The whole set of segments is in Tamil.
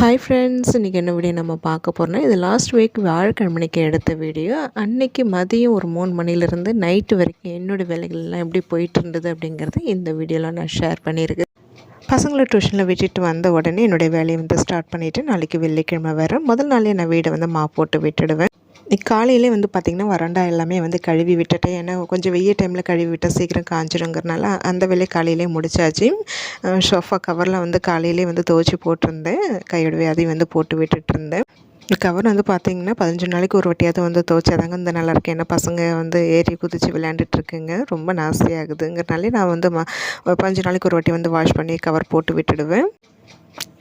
ஹாய் ஃப்ரெண்ட்ஸ் இன்றைக்கி என்ன வீடியோ நம்ம பார்க்க போகிறோம்னா இது லாஸ்ட் வீக் வியாழக்கிழமைக்கு எடுத்த வீடியோ அன்னைக்கு மதியம் ஒரு மூணு மணிலேருந்து நைட்டு வரைக்கும் என்னோடய வேலைகள்லாம் எப்படி போயிட்டு இருந்தது அப்படிங்கிறத இந்த வீடியோவில் நான் ஷேர் பண்ணியிருக்கேன். பசங்களை டியூஷனில் விட்டுட்டு வந்த உடனே என்னுடைய வேலையை வந்து ஸ்டார்ட் பண்ணிவிட்டு நாளைக்கு வெள்ளிக்கிழமை வரேன் முதல் நாளே நான் வீடை வந்து மா போட்டு விட்டுடுவேன். காலையிலே வந்து பார்த்திங்கன்னா வறண்டா எல்லாமே வந்து கழுவி விட்டுட்டேன். ஏன்னா கொஞ்சம் வெய்ய டைமில் கழுவி விட்டால் சீக்கிரம் காஞ்சிருங்கிறனால அந்த வேலையை காலையிலே முடிச்சாச்சு. ஷோஃபா கவரில் வந்து காலையிலே வந்து துவச்சி போட்டிருந்தேன். கையோடவே அதையும் வந்து போட்டு விட்டுட்டு இருந்தேன் கவர் வந்து பார்த்திங்கன்னா பதினஞ்சு நாளைக்கு ஒரு வட்டியாவது வந்து துவைச்சாதாங்க இந்த நல்லாயிருக்கு ஏன்னா பசங்க வந்து ஏறி குதித்து விளையாண்டுட்ருக்குங்க ரொம்ப நாசியாகுதுங்கிறனாலே நான் வந்து ம பதினஞ்சு நாளைக்கு ஒரு வாட்டி வந்து வாஷ் பண்ணி கவர் போட்டு விட்டுடுவேன்.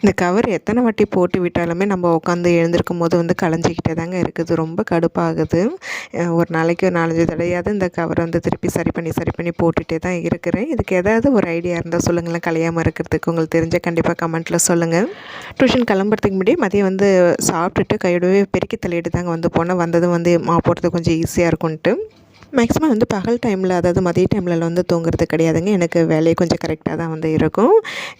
இந்த கவர் எத்தனை வாட்டி போட்டு விட்டாலுமே நம்ம உட்காந்து எழுந்திருக்கும் போது வந்து களைஞ்சிக்கிட்டே தாங்க இருக்குது. ரொம்ப கடுப்பாகுது. ஒரு நாளைக்கு ஒரு நாலஞ்சு தடையாவது இந்த கவர் வந்து திருப்பி சரி பண்ணி சரி பண்ணி போட்டுகிட்டே தான் இருக்கிறேன். இதுக்கு ஏதாவது ஒரு ஐடியா இருந்தால் சொல்லுங்களேன். கலையாமல் இருக்கிறதுக்கு உங்களுக்கு தெரிஞ்ச கண்டிப்பாக கமெண்ட்டில் சொல்லுங்கள் டியூஷன் கிளம்புறதுக்கு முன்னாடி மதியம் வந்து சாப்பிட்டுட்டு கையோடவே பெருக்கி தள்ளிட்டு தாங்க வந்து போனேன். வந்ததும் வந்து மா போடுறது கொஞ்சம் ஈஸியாக இருக்கும்ன்ட்டு. மேக்ஸிமம் வந்து பகல் டைமில் அதாவது மதிய டைமில் வந்து தூங்குறது கிடையாதுங்க. எனக்கு வேலையை கொஞ்சம் கரெக்டாக தான் வந்து இருக்கும்.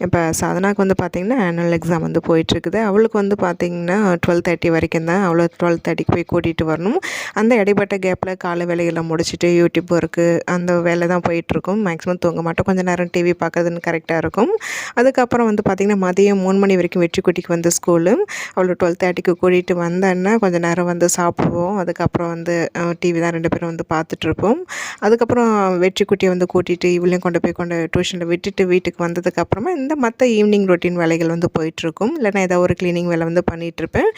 இப்போ சாதனாவுக்கு வந்து பார்த்திங்கன்னா ஆனுவல் எக்ஸாம் வந்து போயிட்டுருக்குது. அவளுக்கு வந்து பார்த்திங்கன்னா டுவெல் தேர்ட்டி வரைக்கும் தான். அவ்வளோ டுவெல் தேர்ட்டிக்கு போய் கூட்டிகிட்டு வரணும். அந்த இடைப்பட்ட கேப்பில் காலை வேலையெல்லாம் முடிச்சுட்டு யூடியூப் ஒர்க்கு அந்த வேலை தான் போயிட்டுருக்கும். மேக்ஸிமம் தூங்க மாட்டோம். கொஞ்சம் நேரம் டிவி பார்க்குறதுன்னு கரெக்டாக இருக்கும். அதுக்கப்புறம் வந்து பார்த்திங்கன்னா மதியம் மூணு மணி வரைக்கும் வெற்றி குட்டிக்கு வந்து ஸ்கூலு அவ்வளோ டுவெல் தேர்ட்டிக்கு கூட்டிகிட்டு வந்தேன்னா கொஞ்சம் நேரம் வந்து சாப்பிடுவோம். அதுக்கப்புறம் வந்து டிவி தான் ரெண்டு பேரும் வந்து பார்த்துட்டு பார்த்துட்ருப்போம். அதுக்கப்புறம் வெற்றி குட்டியை வந்து கூட்டிகிட்டு இவளையும் கொண்டு போய் கொண்டு டியூஷனில் விட்டுட்டு வீட்டுக்கு வந்ததுக்கப்புறமா இந்த மற்ற ஈவினிங் ரொட்டீன் வேலைகள் வந்து போயிட்டுருக்கும் இல்லைனா ஏதாவது ஒரு க்ளீனிங் வேலை வந்து பண்ணிகிட்ருப்பேன்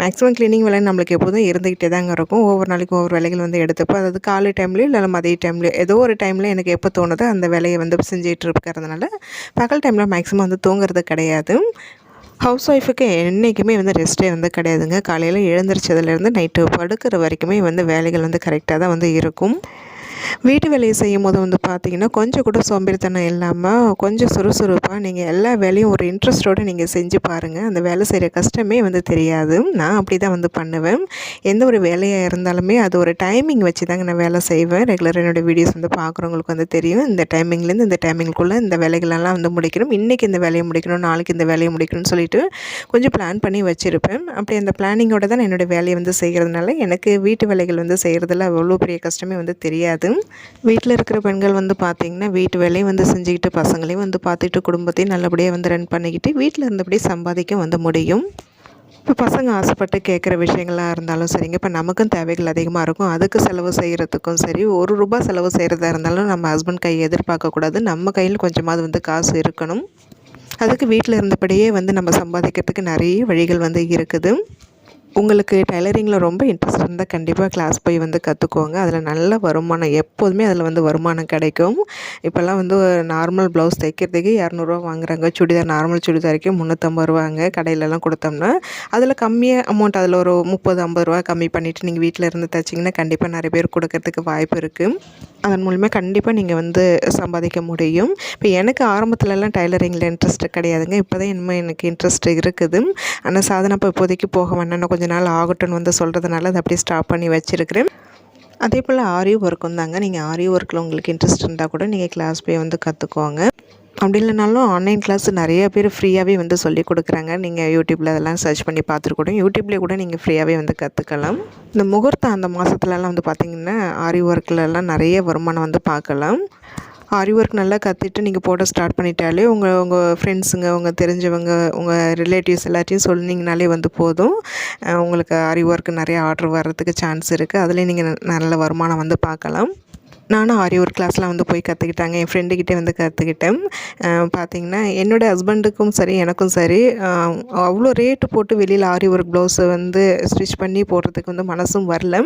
மேக்ஸிமம் க்ளீனிங் வேலை நம்மளுக்கு எப்போதும் இருந்துக்கிட்டே தாங்க இருக்கும். ஒவ்வொரு நாளைக்கும் ஒவ்வொரு வேலைகள் வந்து எடுத்துப்போம் அதாவது காலை டைம்லேயும் இல்லை மதிய டைம்லேயோ ஏதோ ஒரு டைமில் எனக்கு எப்போ தோணுதோ அந்த வேலையை வந்து செஞ்சுட்டு இருக்கிறதுனால பகல் டைமில் மேக்ஸிமம் வந்து தூங்குறது கிடையாது. ஹவுஸ் ஒய்ஃபுக்கு என்றைக்குமே வந்து ரெஸ்ட்டே வந்து கிடையாதுங்க. காலையில் எழுந்திரிச்சதுலேருந்து நைட்டு படுக்கிற வரைக்குமே வந்து வேலைகள் வந்து கரெக்டாக தான் வந்து இருக்கும். வீட்டு வேலையை செய்யும் போது வந்து பார்த்திங்கன்னா கொஞ்சம் கூட சோம்பேறித்தனம் இல்லாமல் கொஞ்சம் சுறுசுறுப்பாக நீங்கள் எல்லா வேலையும் ஒரு இன்ட்ரெஸ்ட்டோடு நீங்கள் செஞ்சு பாருங்கள் அந்த வேலை செய்கிற கஷ்டமே வந்து தெரியாது. நான் அப்படி தான் வந்து பண்ணுவேன். எந்த ஒரு வேலையாக இருந்தாலுமே அது ஒரு டைமிங் வச்சு தாங்க நான் வேலை செய்வேன். ரெகுலராக என்னோடய வீடியோஸ் வந்து பார்க்குறவங்களுக்கு வந்து தெரியும். இந்த டைமிங்லேருந்து இந்த டைமிங்குள்ளே இந்த வேலைகளெல்லாம் வந்து முடிக்கணும். இன்றைக்கி இந்த வேலையை முடிக்கணும் நாளைக்கு இந்த வேலையை முடிக்கணும்னு சொல்லிட்டு கொஞ்சம் பிளான் பண்ணி வச்சுருப்பேன். அப்படி அந்த பிளானிங்கோட தான் என்னோடய வேலையை வந்து செய்கிறதுனால எனக்கு வீட்டு வேலைகள் வந்து செய்கிறதுல அவ்வளோ பெரிய கஷ்டமே வந்து தெரியாது. வீட்டில் இருக்கிற பெண்கள் வந்து பார்த்திங்கன்னா வீட்டு வேலையும் வந்து செஞ்சுக்கிட்டு பசங்களையும் வந்து பார்த்துக்கிட்டு குடும்பத்தையும் நல்லபடியாக வந்து ரன் பண்ணிக்கிட்டு வீட்டில் இருந்தபடியே சம்பாதிக்க வந்து முடியும். இப்போ பசங்க ஆசைப்பட்டு கேட்குற விஷயங்களாக இருந்தாலும் சரிங்க. இப்போ நமக்கும் தேவைகள் அதிகமாக இருக்கும். அதுக்கு செலவு செய்கிறதுக்கும் சரி ஒரு ரூபா செலவு செய்கிறதா இருந்தாலும் நம்ம ஹஸ்பண்ட் கையை எதிர்பார்க்கக்கூடாது நம்ம கையில் கொஞ்சமாவது வந்து காசு இருக்கணும். அதுக்கு வீட்டில் இருந்தபடியே வந்து நம்ம சம்பாதிக்கிறதுக்கு நிறைய வழிகள் வந்து இருக்குது. உங்களுக்கு டைலரிங்கில் ரொம்ப இன்ட்ரெஸ்ட் இருந்தால் கண்டிப்பாக கிளாஸ் போய் வந்து கற்றுக்கோங்க அதில் நல்ல வருமானம் எப்போதுமே அதில் வந்து வருமானம் கிடைக்கும். இப்போல்லாம் வந்து நார்மல் ப்ளவுஸ் தைக்கிறதுக்கு இரநூறுவா வாங்குறாங்க. சுடிதார் நார்மல் சுடிதாருக்கு முந்நூற்றம்பது ரூபாங்க. கடையிலலாம் கொடுத்தோம்னா அதில் கம்மியாக அமௌண்ட் அதில் ஒரு முப்பது ஐம்பது ரூபா கம்மி பண்ணிவிட்டு நீங்கள் வீட்டில் இருந்து தைச்சிங்கன்னா கண்டிப்பாக நிறைய பேர் கொடுக்கறதுக்கு வாய்ப்பு இருக்குது அதன் மூலிமா கண்டிப்பாக நீங்கள் வந்து சம்பாதிக்க முடியும். இப்போ எனக்கு ஆரம்பத்துலலாம் டைலரிங்கில் இன்ட்ரெஸ்ட் கிடையாதுங்க. இப்போ தான் இனிமேல் எனக்கு இன்ட்ரெஸ்ட் இருக்குது. ஆனால் சாதனை இப்போ இப்போதைக்கு போக வேண்டாம் கொஞ்சம் நாள் ஆகட்டும்னு வந்து சொல்கிறதுனால அதை அப்படியே ஸ்டாப் பண்ணி வச்சுருக்கிறேன். அதே போல் ஆரி ஒர்க்கும் தாங்க. நீங்கள் ஆரி ஒர்க்கில் உங்களுக்கு இன்ட்ரெஸ்ட் இருந்தால் கூட நீங்கள் கிளாஸ் போய் வந்து கற்றுக்கோங்க அப்படி இல்லைனாலும் ஆன்லைன் கிளாஸ் நிறைய பேர் ஃப்ரீயாகவே வந்து சொல்லி கொடுக்குறாங்க. நீங்கள் யூடியூப்பில் அதெல்லாம் சர்ச் பண்ணி பார்த்துட்டு கூட யூடியூப்லேயே கூட நீங்கள் ஃப்ரீயாகவே வந்து கற்றுக்கலாம் இந்த முகூர்த்தம் அந்த மாதத்துலலாம் வந்து பார்த்திங்கன்னா ஆரி ஒர்க்கிலலாம் நிறைய வருமானம் வந்து பார்க்கலாம். ஆரி ஒர்க் நல்லா கற்றுட்டு நீங்கள் போட ஸ்டார்ட் பண்ணிட்டாலே உங்கள் உங்கள் ஃப்ரெண்ட்ஸுங்க உங்கள் தெரிஞ்சவங்க உங்கள் ரிலேட்டிவ்ஸ் எல்லாத்தையும் சொன்னீங்கனாலே வந்து போதும். உங்களுக்கு ஆரி ஒர்க் நிறைய ஆர்டர் வர்றதுக்கு சான்ஸ் இருக்குது அதுலேயும் நீங்கள் நல்ல வருமானம் வந்து பார்க்கலாம். நானும் ஆரி ஒரு கிளாஸ்லாம் வந்து போய் கற்றுக்கிட்டாங்க என் ஃப்ரெண்டுக்கிட்டே வந்து கற்றுக்கிட்டேன் பார்த்திங்கன்னா என்னோடய ஹஸ்பண்டுக்கும் சரி எனக்கும் சரி அவ்வளோ ரேட்டு போட்டு வெளியில் ஆரி ஒர்க் ப்ளவுஸை வந்து ஸ்டிச் பண்ணி போடுறதுக்கு வந்து மனசும் வரல.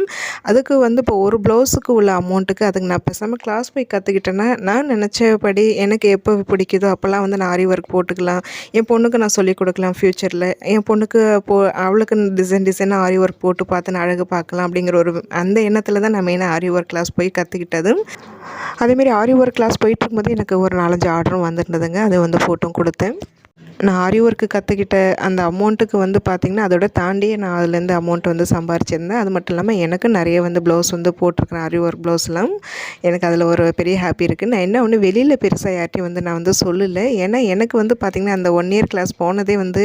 அதுக்கு வந்து இப்போ ஒரு ப்ளவுஸுக்கு உள்ள அமௌண்ட்டுக்கு அதுக்கு நான் பேசாமல் கிளாஸ் போய் கற்றுக்கிட்டேன்னா நான் நினச்சபடி எனக்கு எப்போ பிடிக்குதோ அப்போல்லாம் வந்து நான் ஆரி ஒர்க் போட்டுக்கலாம். என் பொண்ணுக்கு நான் சொல்லிக் கொடுக்கலாம் ஃப்யூச்சரில் என் பொண்ணுக்கு போ அவளுக்கு டிசைன் டிசைனாக ஆரி ஒர்க் போட்டு பார்த்து நான் அழகு பார்க்கலாம் அப்படிங்கிற ஒரு அந்த எண்ணத்தில் தான் நான் மெயினாக ஆரி ஒர்க் கிளாஸ் போய் கற்றுக்கிட்டது அதேமாரி ஆரி ஒர்க் கிளாஸ் போயிட்டுருக்கும்போது எனக்கு ஒரு நாலஞ்சு ஆர்டரும் வந்துருந்ததுங்க. அது வந்து ஃபோட்டோ கொடுத்தேன். நான் ஆரி ஒர்க்கு கற்றுக்கிட்ட அந்த அமௌண்ட்டுக்கு வந்து பார்த்திங்கன்னா அதோட தாண்டியே நான் அதுலேருந்து அமௌண்ட் வந்து சம்பாரிச்சிருந்தேன். அது மட்டும் இல்லாமல் எனக்கு நிறைய வந்து ப்ளவுஸ் வந்து போட்டிருக்கிறேன் ஆரி ஒர்க் ப்ளவுஸ்லாம் எனக்கு அதில் ஒரு பெரிய ஹாப்பி இருக்குது நான் என்ன ஒன்று வெளியில் பெருசாக யார்ட்டையும் வந்து நான் வந்து சொல்லலை. ஏன்னா எனக்கு வந்து பார்த்திங்கன்னா அந்த ஒன் இயர் கிளாஸ் போனதே வந்து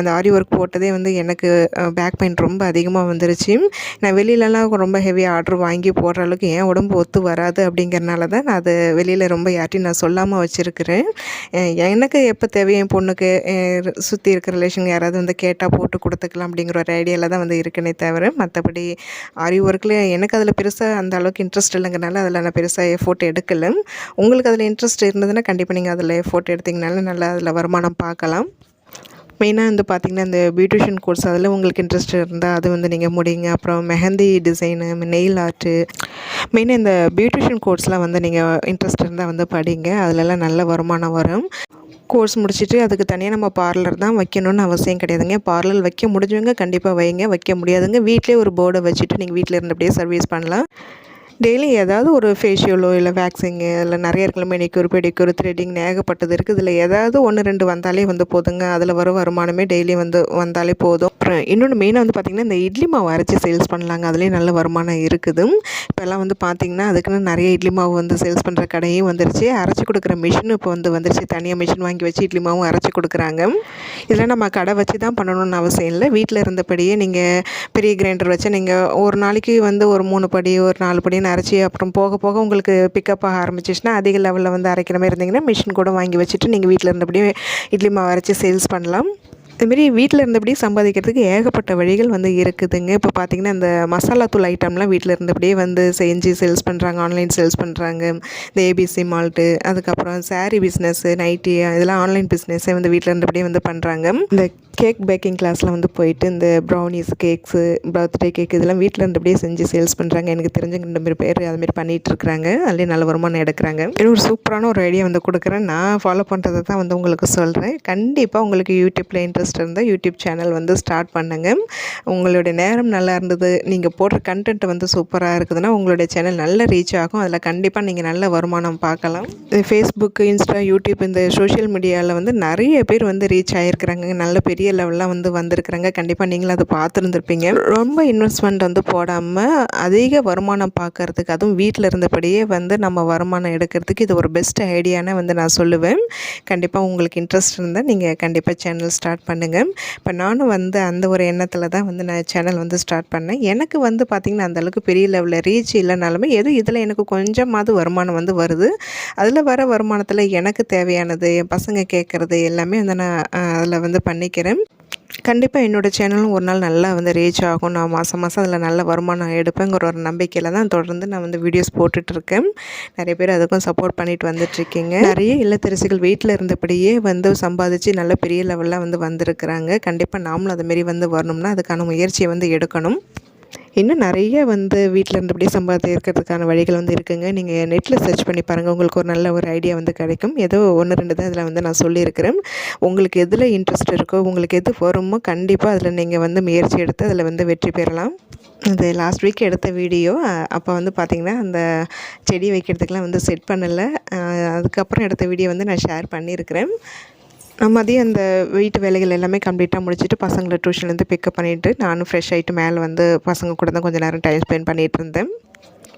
அந்த ஆரி ஒர்க் போட்டதே வந்து எனக்கு பேக் பெயின் ரொம்ப அதிகமாக வந்துருச்சு. நான் வெளியிலலாம் ரொம்ப ஹெவியாக ஆர்டர் வாங்கி போடுற அளவுக்கு என் உடம்பு ஒத்து வராது அப்படிங்கிறனால தான் நான் அது வெளியில் ரொம்ப யார்ட்டையும் நான் சொல்லாமல் வச்சுருக்கிறேன். எனக்கு எப்போ தேவையோ என் பொண்ணுக்கு சுற்றி இருக்கிற ரிலேஷன் யாராவது வந்து கேட்டால் போட்டு கொடுத்துக்கலாம் அப்படிங்கிற ஒரு ஐடியாவில் தான் வந்து இருக்கனே தவிர மற்றபடி ஆரி ஒர்க்கில் எனக்கு அதில் பெருசாக அந்த அளவுக்கு இன்ட்ரெஸ்ட் இல்லைங்கிறனால அதில் நான் பெருசாக எஃபோர்ட் எடுக்கலை. உங்களுக்கு அதில் இன்ட்ரெஸ்ட் இருந்ததுன்னா கண்டிப்பாக நீங்கள் அதில் எஃபோர்ட் எடுத்திங்கனால நல்லா அதில் வருமானம் பார்க்கலாம். மெயினாக வந்து பார்த்திங்கன்னா இந்த பியூட்டிஷியன் கோர்ஸ் அதில் உங்களுக்கு இன்ட்ரெஸ்ட் இருந்தால் அது வந்து நீங்கள் முடியுங்க அப்புறம் மெஹந்தி டிசைனு நெயில் ஆர்ட்டு மெயினாக இந்த பியூட்டிஷியன் கோர்ஸ்லாம் வந்து நீங்கள் இன்ட்ரெஸ்ட் இருந்தால் வந்து படிங்க. அதிலெல்லாம் நல்ல வருமானம் வரும். கோர்ஸ் முடிச்சுட்டு அதுக்கு தனியாக நம்ம பார்லர் தான் வைக்கணும்னு அவசியம் கிடையாதுங்க. பார்லர் வைக்க முடிஞ்சவங்க கண்டிப்பாக வைங்க. வைக்க முடியாதுங்க வீட்டிலே ஒரு போர்டை வச்சுட்டு நீங்கள் வீட்டில் இருந்தபடியே சர்வீஸ் பண்ணலாம். டெய்லி ஏதாவது ஒரு ஃபேஷியலோ இல்லை வேக்சிங்கு இல்லை நிறைய இருக்கல மெனிக்யூர் பெடிக்யூர் த்ரெட்டிங் ஏகப்பட்டது இருக்குது. இதில் ஏதாவது ஒன்று ரெண்டு வந்தாலே வந்து போதுங்க. அதில் வர வருமானமே டெய்லி வந்து வந்தாலே போதும். அப்புறம் இன்னொன்று மெயினாக வந்து பார்த்திங்கன்னா இந்த இட்லி மாவு அரைச்சி சேல்ஸ் பண்ணலாங்க. அதுலேயும் நல்ல வருமானம் இருக்குது. இப்போல்லாம் வந்து பார்த்திங்கன்னா அதுக்குன்னு நிறைய இட்லி மாவு வந்து சேல்ஸ் பண்ணுற கடையும் வந்துருச்சு. அரைச்சி கொடுக்குற மிஷினும் இப்போ வந்து வந்துருச்சு. தனியாக மிஷின் வாங்கி வச்சு இட்லி மாவும் அரைச்சி கொடுக்குறாங்க. இதெல்லாம் நம்ம கடை வச்சு தான் பண்ணணும்னு அவசியம் இல்லை. வீட்டில் இருந்தபடியே நீங்கள் பெரிய கிரைண்டர் வச்சு நீங்கள் ஒரு நாளைக்கு வந்து ஒரு மூணு படி ஒரு நாலு படி அரைச்சி அப்புறம் போக போக உங்களுக்கு பிக்கப் ஆக ஆரம்பிச்சிச்சுன்னா அதிக லெவலில் வந்து அரைக்கிற மாதிரி இருந்தீங்கன்னா மிஷின் கூட வாங்கி வச்சுட்டு நீங்கள் வீட்டில் இருந்தபடியே இட்லி மாவு அரைச்சி சேல்ஸ் பண்ணலாம். இதுமாரி வீட்டில் இருந்தபடியே சம்பாதிக்கிறதுக்கு ஏகப்பட்ட வழிகள் வந்து இருக்குதுங்க. இப்போ பார்த்திங்கன்னா இந்த மசாலா தூள் ஐட்டம்லாம் வீட்டில் இருந்தபடியே வந்து செஞ்சு சேல்ஸ் பண்ணுறாங்க ஆன்லைன் சேல்ஸ் பண்ணுறாங்க இந்த ஏபிசி மால்ட்டு அதுக்கப்புறம் சாரீ பிஸ்னஸ்ஸு நைட்டி இதெல்லாம் ஆன்லைன் பிஸ்னஸ்ஸே வந்து வீட்டில் இருந்தபடியே வந்து பண்ணுறாங்க இந்த கேக் பேக்கிங் கிளாஸில் வந்து போயிட்டு இந்த ப்ரௌனிஸ் கேக்ஸு பர்த்டே கேக் இதெல்லாம் வீட்டில் இருந்தபடியே செஞ்சு சேல்ஸ் பண்ணுறாங்க எனக்கு தெரிஞ்ச ரெண்டு பேர் பேர் அதுமாரி பண்ணிகிட்ருக்குறாங்க அதுலேயே நல்ல வருமானம் எடுக்கிறாங்க. இன்னும் ஒரு சூப்பரான ஒரு ஐடியா வந்து கொடுக்குறேன். நான் ஃபாலோ பண்ணுறதை தான் வந்து உங்களுக்கு சொல்கிறேன் கண்டிப்பாக உங்களுக்கு யூடியூப்பில் இன்ட்ரெஸ்ட் இருந்தால் யூடியூப் சேனல் வந்து ஸ்டார்ட் பண்ணுங்கள் உங்களுடைய நேரம் நல்லா இருந்தது. நீங்கள் போடுற கண்டென்ட் வந்து சூப்பராக இருக்குதுன்னா உங்களுடைய சேனல் நல்ல ரீச் ஆகும். அதில் கண்டிப்பாக நீங்கள் நல்ல வருமானம் பார்க்கலாம். ஃபேஸ்புக்கு இன்ஸ்டா யூடியூப் இந்த சோஷியல் மீடியாவில் வந்து நிறைய பேர் வந்து ரீச் ஆகிருக்கிறாங்க நல்ல பெரிய லெவலில் வந்து வந்திருக்கிறாங்க. கண்டிப்பாக நீங்களும் அதை பார்த்துருந்துருப்பீங்க. ரொம்ப இன்வெஸ்ட்மெண்ட் வந்து போடாமல் அதிக வருமானம் பார்க்கறதுக்கு அதுவும் வீட்டில் இருந்தபடியே வந்து நம்ம வருமானம் எடுக்கிறதுக்கு இது ஒரு பெஸ்ட் ஐடியான்னு வந்து நான் சொல்லுவேன். கண்டிப்பாக உங்களுக்கு இன்ட்ரெஸ்ட் இருந்தால் நீங்கள் கண்டிப்பாக சேனல் ஸ்டார்ட் பண்ணுங்கள் பண்ணுங்கள் இப்போ நானும் வந்து அந்த ஒரு எண்ணத்தில் தான் வந்து நான் சேனல் வந்து ஸ்டார்ட் பண்ணேன். எனக்கு வந்து பார்த்திங்கன்னா அந்தளவுக்கு பெரிய லெவலில் ரீச் இல்லைனாலுமே எது இதில் எனக்கு கொஞ்சமாவது வருமானம் வந்து வருது. அதில் வர வருமானத்தில் எனக்கு தேவையானது என் பசங்க கேட்குறது எல்லாமே வந்து நான் அதில் வந்து பண்ணிக்கிறேன். கண்டிப்பாக என்னோடய சேனலும் ஒரு நாள் நல்லா வந்து ரீச் ஆகும். நான் மாதம் மாதம் அதில் நல்ல வருமானம் எடுப்பேங்கிற ஒரு நம்பிக்கையில் தான் தொடர்ந்து நான் வந்து வீடியோஸ் போட்டுட்ருக்கேன் நிறைய பேர் அதுக்கும் சப்போர்ட் பண்ணிட்டு வந்துட்ருக்கீங்க நிறைய இல்லத்தரசிகள் வீட்டில் இருந்தபடியே வந்து சம்பாதிச்சு நல்ல பெரிய லெவலில் வந்து வந்திருக்கிறாங்க. கண்டிப்பாக நாமளும் அதுமாரி வந்து வரணும்னா அதுக்கான முயற்சியை வந்து எடுக்கணும். இன்னும் நிறைய வந்து வீட்டில் இருந்தபடியே சம்பாதிக்கிறதுக்கான வழிகள் வந்து இருக்குங்க. நீங்கள் நெட்டில் சர்ச் பண்ணி பாருங்கள் உங்களுக்கு ஒரு நல்ல ஒரு ஐடியா வந்து கிடைக்கும். ஏதோ ஒன்று ரெண்டு தான் இதில் வந்து நான் சொல்லியிருக்கிறேன். உங்களுக்கு எதில் இன்ட்ரெஸ்ட் இருக்கோ உங்களுக்கு எது வருமோ கண்டிப்பாக அதில் நீங்கள் வந்து முயற்சி எடுத்து அதில் வந்து வெற்றி பெறலாம். அது லாஸ்ட் வீக் எடுத்த வீடியோ அப்போ வந்து பார்த்திங்கன்னா அந்த செடி வைக்கிறதுக்கெலாம் வந்து செட் பண்ணலை. அதுக்கப்புறம் எடுத்த வீடியோ வந்து நான் ஷேர் பண்ணியிருக்கிறேன். மதியம் அந்த வீட்டு வேலைகள் எல்லாமே கம்ப்ளீட்டாக முடிச்சுட்டு பசங்களை டியூஷன்லேருந்து பிக்கப் பண்ணிவிட்டு நானும் ஃப்ரெஷ் ஆகிட்டு மேலே வந்து பசங்க கூட தான் கொஞ்சம் நேரம் டைம் ஸ்பெண்ட் பண்ணிகிட்டு இருந்தேன்.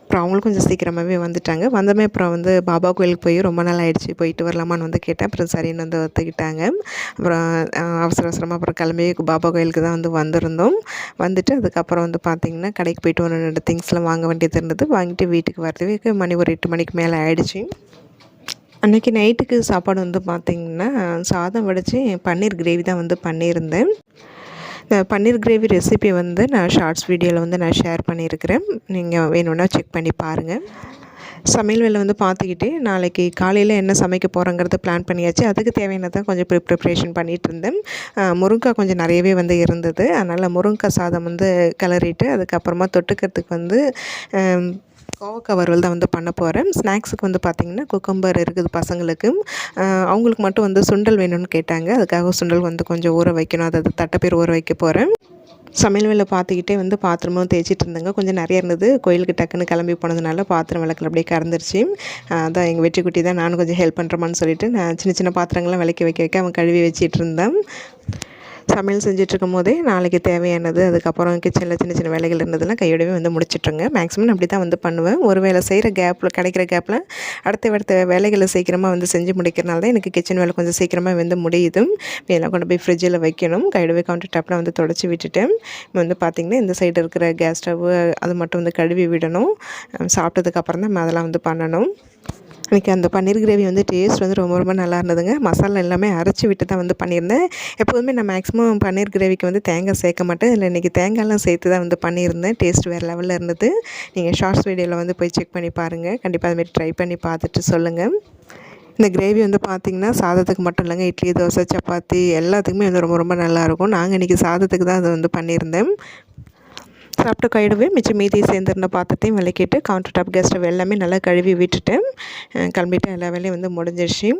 அப்புறம் அவங்களும் கொஞ்சம் சீக்கிரமாகவே வந்துட்டாங்க. வந்தமே அப்புறம் வந்து பாபா கோயிலுக்கு போய் ரொம்ப நாள் ஆகிடுச்சு போயிட்டு வரலாமான்னு வந்து கேட்டேன். அப்புறம் சரின்னு வந்து ஒத்துக்கிட்டாங்க. அப்புறம் அவசர அவசரமாக அப்புறம் கிளம்பி பாபா கோயிலுக்கு தான் வந்து வந்திருந்தோம். வந்துட்டு அதுக்கப்புறம் வந்து பார்த்திங்கன்னா கடைக்கு போயிட்டு ஒன்று ரெண்டு திங்ஸ்லாம் வாங்க வேண்டியது இருந்தது. வாங்கிட்டு வீட்டுக்கு வரதுக்கு மணி ஒரு எட்டு மணிக்கு மேலே ஆகிடுச்சு அன்றைக்கி நைட்டுக்கு சாப்பாடு வந்து பார்த்திங்கன்னா சாதம் வடித்து பன்னீர் கிரேவி தான் வந்து பண்ணியிருந்தேன். இந்த பன்னீர் கிரேவி ரெசிபி வந்து நான் ஷார்ட்ஸ் வீடியோவில் வந்து நான் ஷேர் பண்ணியிருக்கிறேன். நீங்கள் வேணும்னா செக் பண்ணி பாருங்கள் சமையல் வேலை வந்து பார்த்துக்கிட்டு நாளைக்கு காலையில் என்ன சமைக்க போகிறோங்கிறத பிளான் பண்ணியாச்சு. அதுக்கு தேவையானதான் கொஞ்சம் ப்ரி ப்ரிப்ரேஷன் பண்ணிகிட்டு இருந்தேன். முருங்காய் கொஞ்சம் நிறையவே வந்து இருந்தது. அதனால் முருங்கைக்காய் சாதம் வந்து கிளறிட்டு அதுக்கப்புறமா தொட்டுக்கிறதுக்கு வந்து கோவக்காய் வறுவல் தான் வந்து பண்ண போகிறேன் ஸ்நாக்ஸுக்கு வந்து பார்த்திங்கன்னா குக்கம்பர் இருக்குது பசங்களுக்கு. அவங்களுக்கு மட்டும் வந்து சுண்டல் வேணும்னு கேட்டாங்க. அதுக்காக சுண்டல் வந்து கொஞ்சம் ஊற வைக்கணும். அதாவது தட்டைப்பேர் ஊற வைக்க போகிறேன் சமையல் வேலை பார்த்துக்கிட்டே வந்து பாத்திரமும் தேய்ச்சிட்டு இருந்தாங்க. கொஞ்சம் நிறைய இருந்தது. கோயிலுக்கு டக்குன்னு கிளம்பி போனதுனால பாத்திரம் விளக்கில் அப்படியே கறந்துருச்சு அதான் எங்கள் வெற்றி குட்டி தான் நானும் கொஞ்சம் ஹெல்ப் பண்ணுறமான்னு சொல்லிட்டு நான் சின்ன சின்ன பாத்திரங்கள்லாம் விளக்கி வைக்க வைக்க அவன் கழுவி வச்சிட்டு இருந்தேன். சமையல் செஞ்சிட்ருக்கும் போதே நாளைக்கு தேவையானது அதுக்கப்புறம் கிச்சனில் சின்ன சின்ன வேலைகள் இருந்ததெல்லாம் கையோடவே வந்து முடிச்சிட்ருங்க. மேக்ஸிமம் அப்படி தான் வந்து பண்ணுவேன். ஒரு வேலை செய்கிற கேப்பில் கிடைக்கிற கேப்பில் அடுத்த அடுத்த வேலைகளை சீக்கிரமாக வந்து செஞ்சு முடிக்கிறனால தான் எனக்கு கிச்சன் வேலை கொஞ்சம் சீக்கிரமாக வந்து முடியுது. இதெல்லாம் கொண்டு போய் ஃப்ரிட்ஜில் வைக்கணும். கையோடவே கவுண்டர் டாப்பில் வந்து தொடச்சி விட்டுட்டு வந்து பார்த்திங்கன்னா இந்த சைடு இருக்கிற கேஸ் ஸ்டவ் அது மட்டும் வந்து கழுவி விடணும். சாப்பிட்டதுக்கப்புறம் தான் அதெல்லாம் வந்து பண்ணணும். இன்றைக்கி அந்த பன்னீர் கிரேவி வந்து டேஸ்ட் வந்து ரொம்ப ரொம்ப நல்லா இருந்ததுங்க. மசாலா எல்லாமே அரைச்சி விட்டு தான் வந்து பண்ணியிருந்தேன். எப்போதுமே நான் மேக்ஸிமம் பன்னீர் கிரேவிக்கு வந்து தேங்காய் சேர்க்க மாட்டேன். இல்லை இன்றைக்கி தேங்காயெலாம் சேர்த்து தான் வந்து பண்ணியிருந்தேன். டேஸ்ட் வேறு லெவலில் இருந்தது. நீங்கள் ஷார்ட்ஸ் வீடியோவில் வந்து போய் செக் பண்ணி பாருங்கள் கண்டிப்பாக அதுமாரி ட்ரை பண்ணி பார்த்துட்டு சொல்லுங்கள் இந்த கிரேவி வந்து பார்த்திங்கன்னா சாதத்துக்கு மட்டும் இல்லைங்க. இட்லி தோசை சப்பாத்தி எல்லாத்துக்குமே வந்து ரொம்ப ரொம்ப நல்லாயிருக்கும் நாங்கள் இன்றைக்கி சாதத்துக்கு தான் அதை வந்து பண்ணியிருந்தேன். சாப்பிட்டு கையிடவே மிச்சம் மீதி சேர்ந்துருந்த பாத்திரத்தையும் விளக்கிட்டு கவுண்டர் டாப் கேஸ் ஸ்டவ் எல்லாமே நல்லா கழுவி விட்டுட்டேன். கிளம்பிட்டு எல்லா வேலையும் வந்து முடிஞ்சிருச்சு.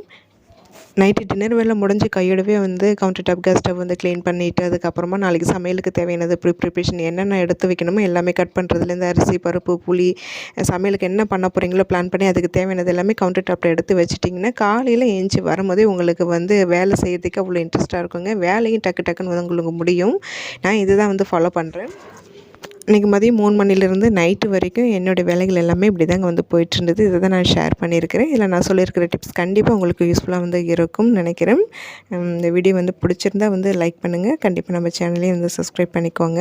நைட்டு டின்னர் வேலை முடிஞ்சு கையோடவே வந்து கவுண்டர் டாப் கேஸ் ஸ்டவ் வந்து க்ளீன் பண்ணிவிட்டு அதுக்கப்புறமா நாளைக்கு சமையலுக்கு தேவையானது ப்ரி ப்ரிப்ரேஷன் என்னென்ன எடுத்து வைக்கணுமோ எல்லாமே கட் பண்ணுறதுலேருந்து அரிசி பருப்பு புளி சமையலுக்கு என்ன பண்ண போகிறீங்களோ பிளான் பண்ணி அதுக்கு தேவையானது எல்லாமே கவுண்டர் டாப்பில் எடுத்து வச்சிட்டிங்கன்னா காலையில் ஏஞ்சி வரும்போதே உங்களுக்கு வந்து வேலை செய்கிறதுக்கு அவ்வளோ இன்ட்ரெஸ்ட்டாக இருக்குங்க. வேலையும் டக்கு டக்குன்னு வந்து உங்களுக்கு முடியும். நான் இதுதான் வந்து ஃபாலோ பண்ணுறேன் இன்றைக்கி மதியம் மூணு மணிலேருந்து நைட்டு வரைக்கும் என்னோடய வேலைகள் எல்லாமே இப்படி தாங்க வந்து போயிட்டுருந்தது. இதை தான் நான் ஷேர் பண்ணியிருக்கிறேன். இதில் நான் சொல்லியிருக்கிற டிப்ஸ் கண்டிப்பாக உங்களுக்கு யூஸ்ஃபுல்லாக வந்து இருக்கும்னு நினைக்கிறேன். இந்த வீடியோ வந்து பிடிச்சிருந்தா வந்து லைக் பண்ணுங்கள் கண்டிப்பாக நம்ம சேனலையும் வந்து சப்ஸ்கிரைப் பண்ணிக்கோங்க.